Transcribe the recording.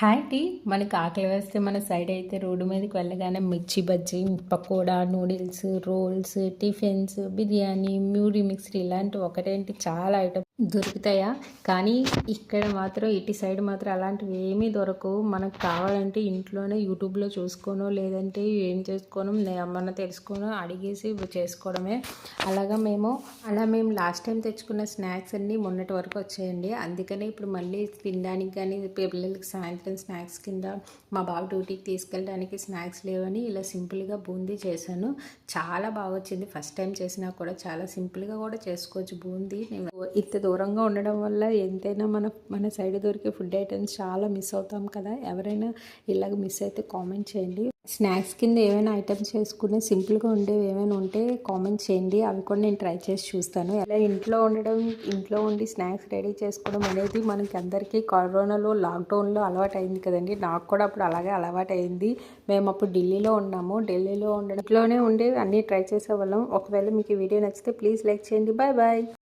Hi tea. మనకి ఆకలి వేస్తే మన సైడ్ అయితే రోడ్డు మీదకి వెళ్ళగానే mirchi bajji pakoda noodles rolls tiffins biryani మ్యూరీ mixture ఇలాంటి ఒకటేంటి చాలా ఐటమ్ దొరుకుతాయా? కానీ ఇక్కడ మాత్రం ఇటు సైడ్ మాత్రం అలాంటివి ఏమీ దొరకవు. మనకు కావాలంటే ఇంట్లోనే యూట్యూబ్లో చూసుకోనో లేదంటే ఏం చేసుకోనో ఏమన్నా తెలుసుకోనో అడిగేసి చేసుకోవడమే. అలాగా మేము అలా మేము లాస్ట్ టైం తెచ్చుకున్న స్నాక్స్ అన్నీ మొన్నటి వరకు వచ్చాయండి. అందుకనే ఇప్పుడు మళ్ళీ తినడానికి కానీ పిల్లలకి సాయంత్రం స్నాక్స్ కింద మా బాబు డ్యూటీకి తీసుకెళ్ళడానికి స్నాక్స్ లేవని ఇలా సింపుల్గా బూందీ చేశాను. చాలా బాగా వచ్చింది. ఫస్ట్ టైం చేసినా కూడా చాలా సింపుల్గా కూడా చేసుకోవచ్చు బూందీ. నేను ఇంత దూరంగా ఉండడం వల్ల ఎంతైనా మన మన సైడ్ దొరికే ఫుడ్ ఐటమ్స్ చాలా మిస్ అవుతాం కదా. ఎవరైనా ఇలాగ మిస్ అయితే కామెంట్ చేయండి. స్నాక్స్ కింద ఏమైనా ఐటమ్స్ చేసుకుని సింపుల్గా ఉండేవి ఏమైనా ఉంటే కామెంట్ చేయండి. అవి కూడా నేను ట్రై చేసి చూస్తాను. ఇలా ఇంట్లో ఉండడం ఇంట్లో ఉండి స్నాక్స్ రెడీ చేసుకోవడం అనేది మనకి అందరికీ కరోనాలో లాక్డౌన్లో అలవాటు అయింది కదండి. నాకు కూడా అప్పుడు అలాగే అలవాటు అయింది మేము అప్పుడు ఢిల్లీలో ఉన్నాము. ఢిల్లీలో ఉండడం ఇంట్లోనే ఉండేవి అన్నీ ట్రై చేసేవాళ్ళం. ఒకవేళ మీకు ఈ వీడియో నచ్చితే ప్లీజ్ లైక్ చేయండి. Bye bye.